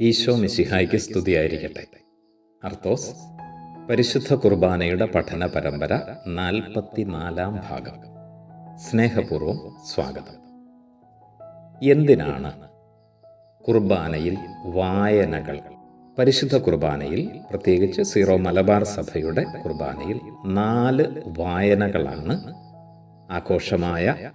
ഈശോ മിശിഹായ്ക്ക് സ്തുതിയായിരിക്കട്ടെ. അർത്തോസ് പരിശുദ്ധ കുർബാനയുടെ പഠന പരമ്പര നാൽപ്പത്തിനാലാം ഭാഗം. സ്നേഹപൂർവം സ്വാഗതം. എന്തിനാണ് കുർബാനയിൽ വായനകൾ? പരിശുദ്ധ കുർബാനയിൽ പ്രത്യേകിച്ച് സീറോ മലബാർ സഭയുടെ കുർബാനയിൽ നാല് വായനകളാണ് ആഘോഷമായ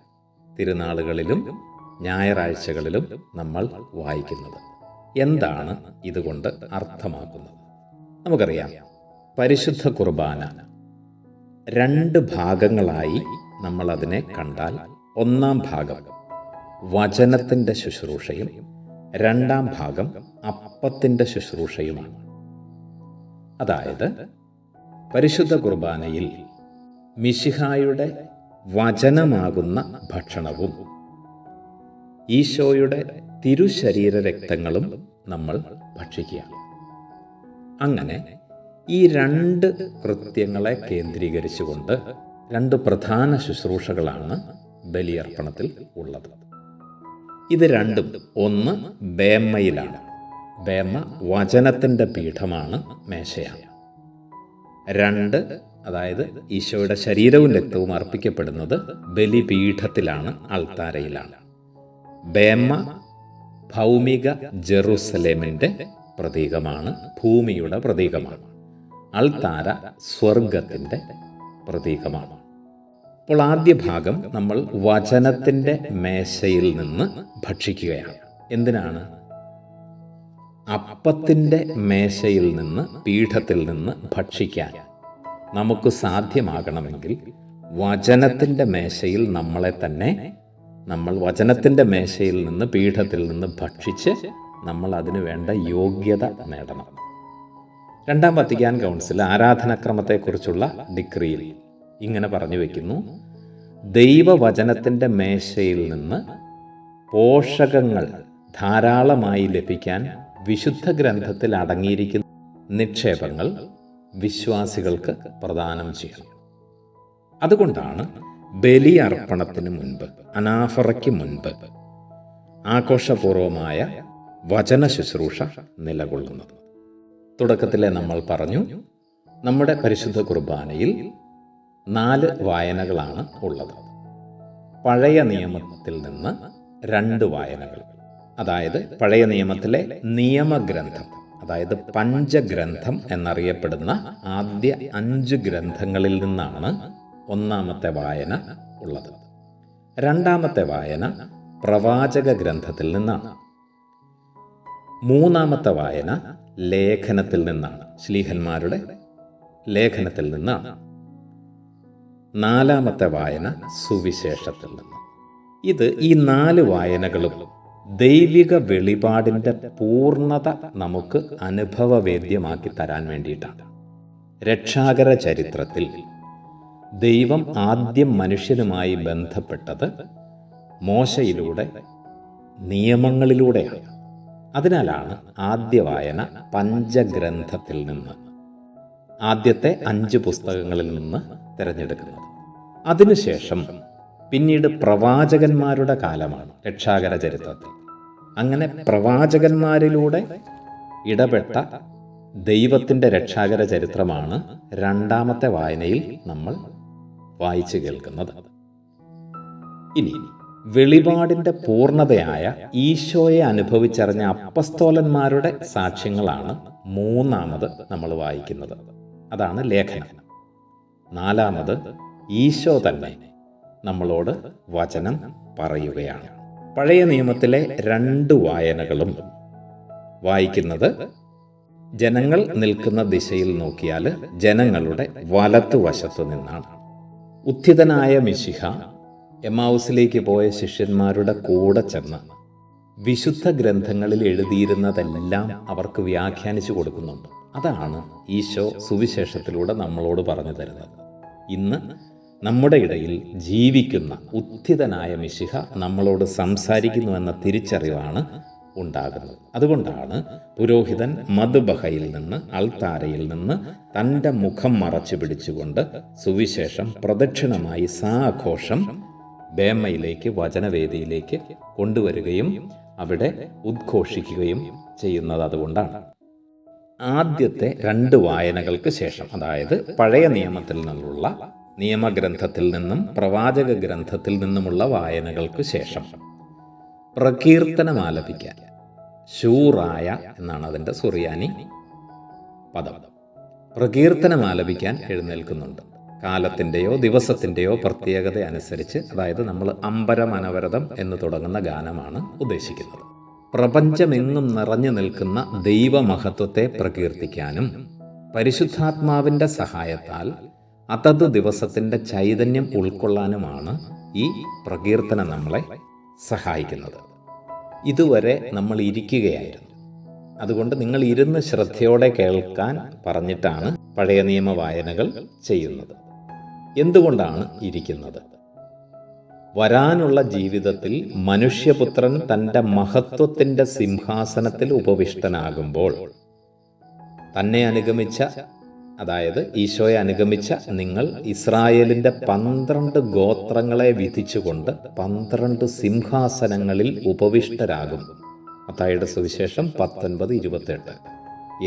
തിരുനാളുകളിലും ഞായറാഴ്ചകളിലും നമ്മൾ വായിക്കുന്നത്. എന്താണ് ഇതുകൊണ്ട് അർത്ഥമാക്കുന്നത്? നമുക്കറിയാം. പരിശുദ്ധ കുർബാന. രണ്ട് ഭാഗങ്ങളായി നമ്മളതിനെ കണ്ടാൽ ഒന്നാം ഭാഗം വചനത്തിന്റെ ശുശ്രൂഷയും രണ്ടാം ഭാഗം അപ്പത്തിന്റെ ശുശ്രൂഷയുമാണ്. അതായത് പരിശുദ്ധ കുർബാനയിൽ മിശിഹായുടെ വചനമാകുന്ന ഭക്ഷണവും ഈശോയുടെ തിരുശരീര രക്തങ്ങളും നമ്മൾ ഭക്ഷിക്കുക. അങ്ങനെ ഈ രണ്ട് കൃത്യങ്ങളെ കേന്ദ്രീകരിച്ചുകൊണ്ട് രണ്ട് പ്രധാന ശുശ്രൂഷകളാണ് ബലിയർപ്പണത്തിൽ ഉള്ളത്. ഇത് രണ്ടും ഒന്ന് ബേമ്മയിലാണ്. ബേമ്മ വചനത്തിന്റെ പീഠമാണ് മേശയാണ്. രണ്ട് അതായത് ഈശോയുടെ ശരീരവും രക്തവും അർപ്പിക്കപ്പെടുന്നത് ബലിപീഠത്തിലാണ് അൾത്താരയിലാണ് ബേമ്മ ഭൗമിക ജെറുസലേമിന്റെ പ്രതീകമാണ് ഭൂമിയുടെ പ്രതീകമാണ്. അൾത്താര സ്വർഗത്തിന്റെ പ്രതീകമാണ്. അപ്പോൾ ആദ്യ ഭാഗം നമ്മൾ വചനത്തിന്റെ മേശയിൽ നിന്ന് ഭക്ഷിക്കുകയാണ്. എന്തിനാണ്? അപ്പത്തിന്റെ മേശയിൽ നിന്ന് പീഠത്തിൽ നിന്ന് ഭക്ഷിക്കാൻ നമുക്ക് സാധ്യമാകണമെങ്കിൽ വചനത്തിന്റെ മേശയിൽ നമ്മളെ തന്നെ നമ്മൾ വചനത്തിന്റെ മേശയിൽ നിന്ന് പീഠത്തിൽ നിന്ന് ഭക്ഷിച്ച് നമ്മൾ അതിന് വേണ്ട യോഗ്യത നേടണം. രണ്ടാം വത്തിക്കാൻ കൗൺസിൽ ആരാധനക്രമത്തെക്കുറിച്ചുള്ള ഡിഗ്രിയിൽ ഇങ്ങനെ പറഞ്ഞു വയ്ക്കുന്നു ദൈവവചനത്തിന്റെ മേശയിൽ നിന്ന് പോഷകങ്ങൾ ധാരാളമായി ലഭിക്കാൻ വിശുദ്ധ ഗ്രന്ഥത്തിൽ അടങ്ങിയിരിക്കുന്ന നിക്ഷേപങ്ങൾ വിശ്വാസികൾക്ക് പ്രദാനം ചെയ്യണം. അതുകൊണ്ടാണ് ബലി അർപ്പണത്തിന് മുൻപ് അനാഫറയ്ക്ക് മുൻപ് ആഘോഷപൂർവമായ വചന ശുശ്രൂഷ നിലകൊള്ളുന്നത്. തുടക്കത്തിലെ നമ്മൾ പറഞ്ഞു നമ്മുടെ പരിശുദ്ധ കുർബാനയിൽ നാല് വായനകളാണ് ഉള്ളത്. പഴയ നിയമത്തിൽ നിന്ന് രണ്ട് വായനകൾ. അതായത് പഴയ നിയമത്തിലെ നിയമഗ്രന്ഥം അതായത് പഞ്ചഗ്രന്ഥം എന്നറിയപ്പെടുന്ന ആദ്യ അഞ്ച് ഗ്രന്ഥങ്ങളിൽ നിന്നാണ് ഒന്നാമത്തെ വായന ഉള്ളത്. രണ്ടാമത്തെ വായന പ്രവാചക ഗ്രന്ഥത്തിൽ നിന്നാണ്. മൂന്നാമത്തെ വായന ലേഖനത്തിൽ നിന്നാണ്. ശ്ലീഹന്മാരുടെ ലേഖനത്തിൽ നിന്നാണ്. നാലാമത്തെ വായന സുവിശേഷത്തിൽ നിന്ന് ഇത് ഈ നാല് വായനകളും ദൈവിക വെളിപാടിന്റെ പൂർണത നമുക്ക് അനുഭവവേദ്യമാക്കി തരാൻ വേണ്ടിയിട്ടാണ്. രക്ഷാകര ചരിത്രത്തിൽ ദൈവം ആദ്യം മനുഷ്യനുമായി ബന്ധപ്പെട്ടത് മോശയിലൂടെ നിയമങ്ങളിലൂടെയാണ്. അതിനാലാണ് ആദ്യ വായന പഞ്ചഗ്രന്ഥത്തിൽ നിന്ന് ആദ്യത്തെ അഞ്ച് പുസ്തകങ്ങളിൽ നിന്ന് തിരഞ്ഞെടുക്കുന്നത്. അതിനുശേഷം പിന്നീട് പ്രവാചകന്മാരുടെ കാലമാണ് രക്ഷാകര ചരിത്രത്തിൽ. അങ്ങനെ പ്രവാചകന്മാരിലൂടെ ഇടപെട്ട ദൈവത്തിന്റെ രക്ഷാകര ചരിത്രമാണ് രണ്ടാമത്തെ വായനയിൽ നമ്മൾ വായിച്ചു കേൾക്കുന്നത്. ഇനി വെളിപാടിന്റെ പൂർണതയായ ഈശോയെ അനുഭവിച്ചറിഞ്ഞ അപ്പസ്തോലന്മാരുടെ സാക്ഷ്യങ്ങളാണ് മൂന്നാമത് നമ്മൾ വായിക്കുന്നത്. അതാണ് ലേഖനം. നാലാമത് ഈശോ തന്നെ നമ്മളോട് വചനം പറയുകയാണ്. പഴയ നിയമത്തിലെ രണ്ട് വായനകളും. വായിക്കുന്നത് ജനങ്ങൾ നിൽക്കുന്ന ദിശയിൽ നോക്കിയാൽ ജനങ്ങളുടെ വലത്തുവശത്ത് നിന്നാണ്. ഉത്ഥിതനായ മിശിഹ എമാവുസിലേക്ക് പോയ ശിഷ്യന്മാരുടെ കൂടെ ചെന്ന് വിശുദ്ധ ഗ്രന്ഥങ്ങളിൽ എഴുതിയിരുന്നതെല്ലാം അവർക്ക് വ്യാഖ്യാനിച്ചു കൊടുക്കുന്നുണ്ട്. അതാണ് ഈശോ സുവിശേഷത്തിലൂടെ നമ്മളോട് പറഞ്ഞു തരുന്നത്. ഇന്ന് നമ്മുടെ ഇടയിൽ ജീവിക്കുന്ന ഉത്ഥിതനായ മിശിഹ നമ്മളോട് സംസാരിക്കുന്നുവെന്ന തിരിച്ചറിവാണ് ഉണ്ടാകുന്നത്. അതുകൊണ്ടാണ് പുരോഹിതൻ മധുബഹയിൽ നിന്ന് അൾത്താരയിൽ നിന്ന് തന്റെ മുഖം മറച്ചു പിടിച്ചുകൊണ്ട് സുവിശേഷം പ്രദക്ഷിണമായി സാഘോഷം ബേമയിലേക്ക് വചനവേദിയിലേക്ക് കൊണ്ടുവരികയും അവിടെ ഉദ്ഘോഷിക്കുകയും ചെയ്യുന്നത് അതുകൊണ്ടാണ്. ആദ്യത്തെ രണ്ട് വായനകൾക്ക് ശേഷം അതായത് പഴയ നിയമത്തിൽ നിന്നുള്ള നിയമഗ്രന്ഥത്തിൽ നിന്നും പ്രവാചക ഗ്രന്ഥത്തിൽ നിന്നുമുള്ള വായനകൾക്ക് ശേഷം പ്രകീർത്തനം ആലപിക്കാൻ. എന്നാണ് അതിന്റെ സുറിയാനി പദം. പ്രകീർത്തനം ആലപിക്കാൻ എഴുന്നേൽക്കുന്നുണ്ട്. കാലത്തിന്റെയോ ദിവസത്തിന്റെയോ പ്രത്യേകത അനുസരിച്ച് അതായത് നമ്മൾ അമ്പരം അനവരതം എന്ന് തുടങ്ങുന്ന ഗാനമാണ് ഉദ്ദേശിക്കുന്നത്. പ്രപഞ്ചമെങ്ങും നിറഞ്ഞു നിൽക്കുന്ന ദൈവമഹത്വത്തെ പ്രകീർത്തിക്കാനും പരിശുദ്ധാത്മാവിന്റെ സഹായത്താൽ അതത് ദിവസത്തിന്റെ ചൈതന്യം ഉൾക്കൊള്ളാനുമാണ് ഈ പ്രകീർത്തനം നമ്മളെ സഹായിക്കുന്നത്. ഇതുവരെ നമ്മൾ ഇരിക്കുകയായിരുന്നു. അതുകൊണ്ട് നിങ്ങൾ ഇരുന്ന് ശ്രദ്ധയോടെ കേൾക്കാൻ പറഞ്ഞിട്ടാണ് പഴയ നിയമ വായനകൾ ചെയ്യുന്നത്. എന്തുകൊണ്ടാണ് ഇരിക്കുന്നത്? വരാനുള്ള ജീവിതത്തിൽ മനുഷ്യപുത്രൻ തന്റെ മഹത്വത്തിന്റെ സിംഹാസനത്തിൽ ഉപവിഷ്ടനാകുമ്പോൾ തന്നെ അനുഗമിച്ച അതായത് ഈശോയെ അനുഗമിച്ച നിങ്ങൾ ഇസ്രായേലിന്റെ പന്ത്രണ്ട് ഗോത്രങ്ങളെ വിധിച്ചുകൊണ്ട് പന്ത്രണ്ട് സിംഹാസനങ്ങളിൽ ഉപവിഷ്ടരാകും. അത്തായുടെ സുവിശേഷം പത്തൊൻപത് ഇരുപത്തെട്ട്.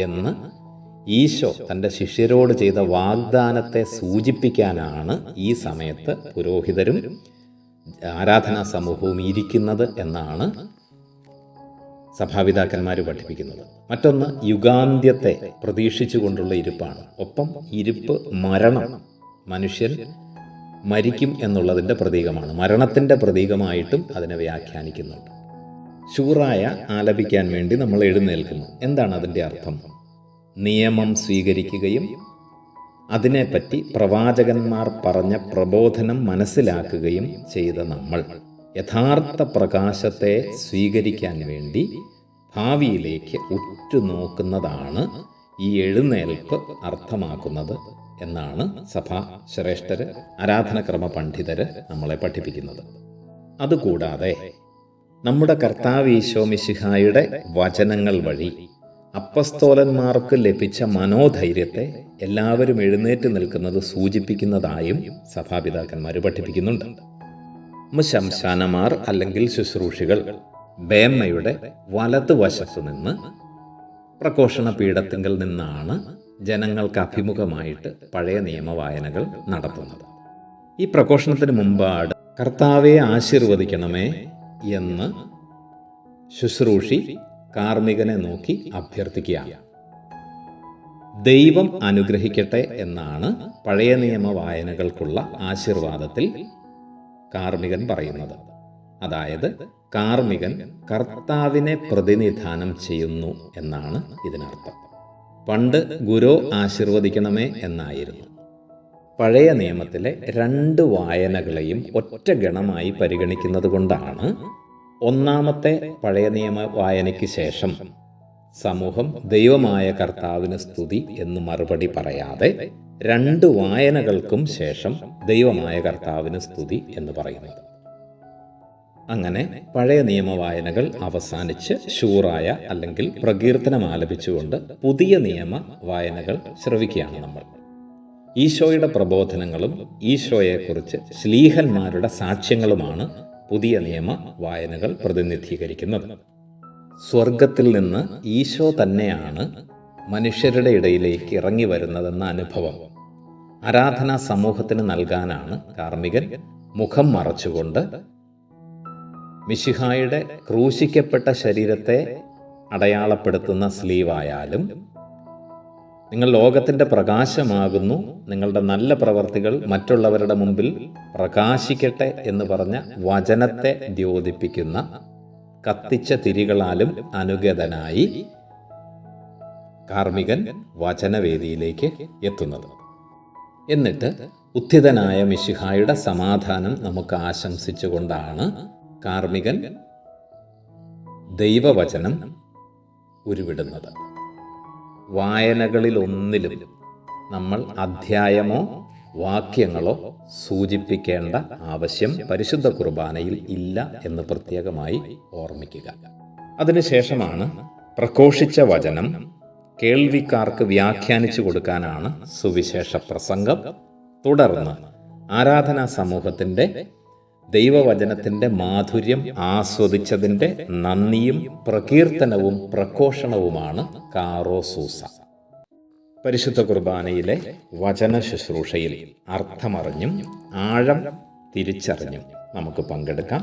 എന്ന് ഈശോ തന്റെ ശിഷ്യരോട് ചെയ്ത വാഗ്ദാനത്തെ സൂചിപ്പിക്കാനാണ് ഈ സമയത്ത് പുരോഹിതരും ആരാധനാ സമൂഹവും ഇരിക്കുന്നത് എന്നാണ് സഭാപിതാക്കന്മാർ പഠിപ്പിക്കുന്നത്. മറ്റൊന്ന് യുഗാന്ത്യത്തെ പ്രതീക്ഷിച്ചുകൊണ്ടുള്ള ഇരിപ്പാണ്. ഒപ്പം ഇരിപ്പ് മരണം മനുഷ്യൻ മരിക്കും എന്നുള്ളതിന്റെ പ്രതീകമാണ്. മരണത്തിന്റെ പ്രതീകമായിട്ടും അതിനെ വ്യാഖ്യാനിക്കുന്നുണ്ട്. ശൂറായ ആലപിക്കാൻ വേണ്ടി നമ്മൾ എഴുന്നേൽക്കുന്നു. എന്താണ് അതിന്റെ അർത്ഥം? നിയമം സ്വീകരിക്കുകയും അതിനെപ്പറ്റി പ്രവാചകന്മാർ പറഞ്ഞ പ്രബോധനം മനസ്സിലാക്കുകയും ചെയ്ത നമ്മൾ. യഥാർത്ഥ പ്രകാശത്തെ സ്വീകരിക്കാൻ വേണ്ടി ഭാവിയിലേക്ക് ഉറ്റുനോക്കുന്നതാണ് ഈ എഴുന്നേൽപ്പ് അർത്ഥമാക്കുന്നത് എന്നാണ് സഭാ ശ്രേഷ്ഠര് ആരാധനക്രമ പണ്ഡിതര് നമ്മളെ പഠിപ്പിക്കുന്നത്. അതുകൂടാതെ നമ്മുടെ കർത്താവ് ഈശോമിശിഹായുടെ വചനങ്ങൾ വഴി അപ്പസ്തോലന്മാർക്ക് ലഭിച്ച മനോധൈര്യത്തെ എല്ലാവരും എഴുന്നേറ്റ് നിൽക്കുന്നത് സൂചിപ്പിക്കുന്നതായും സഭാപിതാക്കന്മാർ പഠിപ്പിക്കുന്നുണ്ട്. ശംശാനമാർ അല്ലെങ്കിൽ ശുശ്രൂഷികൾ ബേമ്മയുടെ വലതുവശത്തു നിന്ന് പ്രഘോഷണ പീഠത്തിങ്കിൽ നിന്നാണ് ജനങ്ങൾക്ക് അഭിമുഖമായിട്ട് പഴയ നിയമവായനകൾ നടത്തുന്നത്. ഈ പ്രഘോഷണത്തിന് മുമ്പാട് കർത്താവെ ആശീർവദിക്കണമേ എന്ന് ശുശ്രൂഷി കാർമ്മികനെ നോക്കി അഭ്യർത്ഥിക്കുകയാണ്. ദൈവം അനുഗ്രഹിക്കട്ടെ എന്നാണ് പഴയ നിയമ വായനകൾക്കുള്ള ആശീർവാദത്തിൽ കാർമ്മികൻ പറയുന്നത്. അതായത് കാർമികൻ കർത്താവിനെ പ്രതിനിധാനം ചെയ്യുന്നു എന്നാണ് ഇതിനർത്ഥം. പണ്ട് ഗുരു ആശീർവദിക്കണമേ എന്നായിരുന്നു. പഴയ നിയമത്തിലെ രണ്ട് വായനകളെയും ഒറ്റ ഗണമായി പരിഗണിക്കുന്നത് കൊണ്ടാണ് ഒന്നാമത്തെ പഴയ നിയമ വായനയ്ക്ക് ശേഷം സമൂഹം ദൈവമായ കർത്താവിന് സ്തുതി എന്ന് മറുപടി പറയാതെ രണ്ട് വായനകൾക്കും ശേഷം ദൈവമായ കർത്താവിന് സ്തുതി എന്ന് പറയുന്നത്. അങ്ങനെ പഴയ നിയമ വായനകൾ അവസാനിച്ച് ഷൂറായ അല്ലെങ്കിൽ പ്രകീർത്തനം ആലപിച്ചുകൊണ്ട് പുതിയ നിയമ വായനകൾ ശ്രവിക്കുകയാണ് നമ്മൾ. ഈശോയുടെ പ്രബോധനങ്ങളും ഈശോയെക്കുറിച്ച് ശ്ലീഹന്മാരുടെ സാക്ഷ്യങ്ങളുമാണ് പുതിയ നിയമ വായനകൾ പ്രതിനിധീകരിക്കുന്നത്. സ്വർഗത്തിൽ നിന്ന് ഈശോ തന്നെയാണ് മനുഷ്യരുടെ ഇടയിലേക്ക് ഇറങ്ങി വരുന്നതെന്ന അനുഭവം. ആരാധനാ സമൂഹത്തിന് നൽകാനാണ് കാർമ്മികൻ മുഖം മറച്ചുകൊണ്ട് മിശിഹായുടെ ക്രൂശിക്കപ്പെട്ട ശരീരത്തെ അടയാളപ്പെടുത്തുന്ന സ്ലീവായാലും നിങ്ങൾ ലോകത്തിന്റെ പ്രകാശമാകുന്നു നിങ്ങളുടെ നല്ല പ്രവർത്തികൾ മറ്റുള്ളവരുടെ മുമ്പിൽ പ്രകാശിക്കട്ടെ എന്ന് പറഞ്ഞ വചനത്തെ ദ്യോതിപ്പിക്കുന്ന കത്തിച്ച തിരികളാലും അനുഗതനായി കാർമികൻ വചനവേദിയിലേക്ക് എത്തുന്നത്. എന്നിട്ട് ഉത്ഥിതനായ മിശിഹായുടെ സമാധാനം നമുക്ക് ആശംസിച്ചുകൊണ്ടാണ് കാർമികൻ ദൈവവചനം ഉരുവിടുന്നത്. വായനകളിലൊന്നിലും നമ്മൾ അധ്യായമോ വാക്യങ്ങളോ സൂചിപ്പിക്കേണ്ട ആവശ്യം പരിശുദ്ധ കുർബാനയിൽ ഇല്ല എന്ന് പ്രത്യേകമായി ഓർമ്മിക്കുക. അതിനുശേഷമാണ് പ്രഘോഷിച്ച വചനം കേൾവിക്കാർക്ക് വ്യാഖ്യാനിച്ചു കൊടുക്കാനാണ് സുവിശേഷ പ്രസംഗം. തുടർന്ന് ആരാധനാ സമൂഹത്തിന്റെ ദൈവവചനത്തിന്റെ മാധുര്യം ആസ്വദിച്ചതിന്റെ നന്ദിയും പ്രകീർത്തനവും പ്രഘോഷണവുമാണ് കാറോസൂസ പരിശുദ്ധ കുർബാനയിലെ വചന ശുശ്രൂഷയിൽ അർത്ഥമറിഞ്ഞും ആഴം തിരിച്ചറിഞ്ഞും നമുക്ക് പങ്കെടുക്കാം.